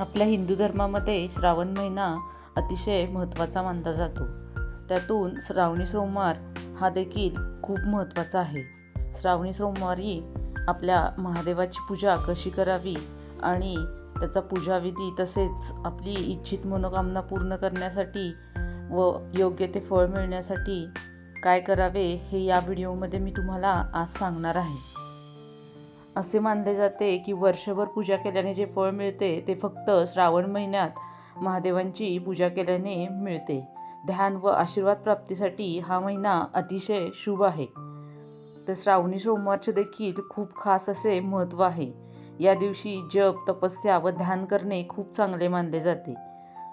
आपल्या हिंदू धर्मामध्ये श्रावण महिना अतिशय महत्त्वाचा मानला जातो. त्यातून श्रावणी सोमवार हा देखील खूप महत्त्वाचा आहे. श्रावणी सोमवारी आपल्या महादेवाची पूजा कशी करावी आणि त्याचा पूजाविधी तसेच आपली इच्छित मनोकामना पूर्ण करण्यासाठी व योग्य ते फळ मिळण्यासाठी काय करावे हे या व्हिडिओमध्ये मी तुम्हाला आज सांगणार आहे. असे मानले जाते की वर्षभर पूजा केल्याने जे फळ मिळते ते फक्त श्रावण महिन्यात महादेवांची पूजा केल्याने मिळते. ध्यान व आशीर्वाद प्राप्तीसाठी हा महिना अतिशय शुभ आहे. तर श्रावणी सोमवारचे देखील खूप खास असे महत्त्व आहे. या दिवशी जप तपस्या व ध्यान करणे खूप चांगले मानले जाते.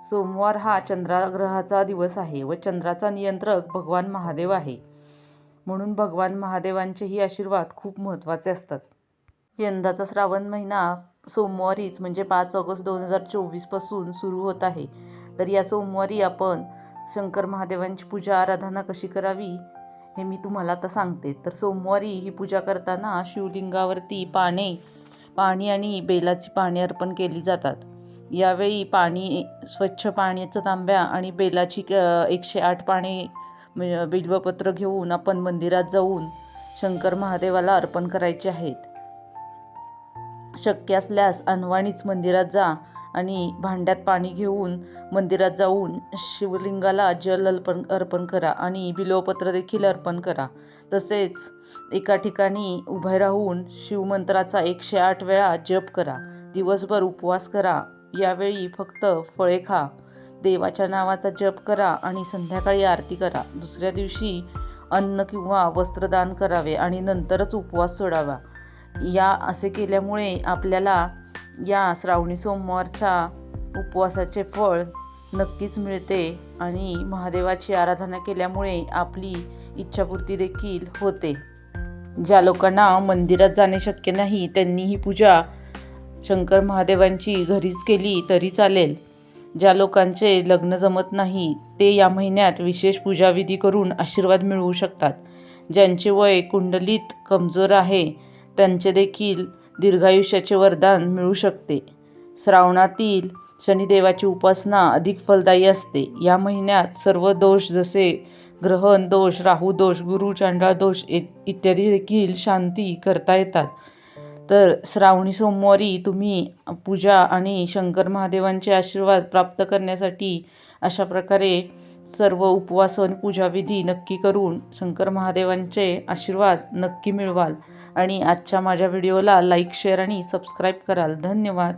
सोमवार हा चंद्राग्रहाचा दिवस आहे व चंद्राचा नियंत्रक भगवान महादेव आहे. म्हणून भगवान महादेवांचेही आशीर्वाद खूप महत्त्वाचे असतात. यंदाचा श्रावण महिना सोमवारीच म्हणजे पाच ऑगस्ट दोन हजार चोवीसपासून सुरू होत आहे. तर या सोमवारी आपण शंकर महादेवांची पूजा आराधना कशी करावी हे मी तुम्हाला आता सांगते. तर सोमवारी ही पूजा करताना शिवलिंगावरती पाने पाणी आणि बेलाची पाने अर्पण केली जातात. यावेळी पाणी स्वच्छ पाण्याचं तांब्या आणि बेलाची क- एकशे आठ पाने बिल्वपत्र घेऊन आपण मंदिरात जाऊन शंकर महादेवाला अर्पण करायचे आहेत. शक्य असल्यास अनवाणीच मंदिरात जा आणि भांड्यात पाणी घेऊन मंदिरात जाऊन शिवलिंगाला जल अर्पण अर्पण करा आणि बिलोपत्र देखील अर्पण करा. तसेच एका ठिकाणी उभे राहून शिवमंत्राचा एकशे आठ वेळा जप करा. दिवसभर उपवास करा. यावेळी फक्त फळे खा. देवाच्या नावाचा जप करा आणि संध्याकाळी आरती करा. दुसऱ्या दिवशी अन्न किंवा वस्त्रदान करावे आणि नंतरच उपवास सोडावा. या असे केल्यामुळे आपल्याला या श्रावणी सोमवारच्या उपवासाचे फळ नक्कीच मिळते आणि महादेवाची आराधना केल्यामुळे आपली इच्छापूर्ती देखील होते. ज्या लोकांना मंदिरात जाणे शक्य नाही त्यांनी ही पूजा शंकर महादेवांची घरीच केली तरी चालेल. ज्या लोकांचे लग्न जमत नाही ते या महिन्यात विशेष पूजाविधी करून आशीर्वाद मिळवू शकतात. ज्यांचे वय कुंडलीत कमजोर आहे त्यांचे देखील दीर्घायुष्याचे वरदान मिळू शकते. श्रावणातील शनिदेवाची उपासना अधिक फलदायी असते. या महिन्यात सर्व दोष जसे ग्रहण दोष राहू दोष गुरु चांडाळ दोष इ- इत्यादी देखील शांती करता येतात. तर श्रावणी सोमवारी तुम्ही पूजा आणि शंकर महादेवांचे आशीर्वाद प्राप्त करण्यासाठी अशा प्रकारे सर्व उपवास आणि पूजाविधी नक्की करून शंकर महादेवांचे आशीर्वाद नक्की मिळवाल. आणि आजच्या माझ्या व्हिडिओला लाईक शेअर आणि सबस्क्राईब कराल. धन्यवाद.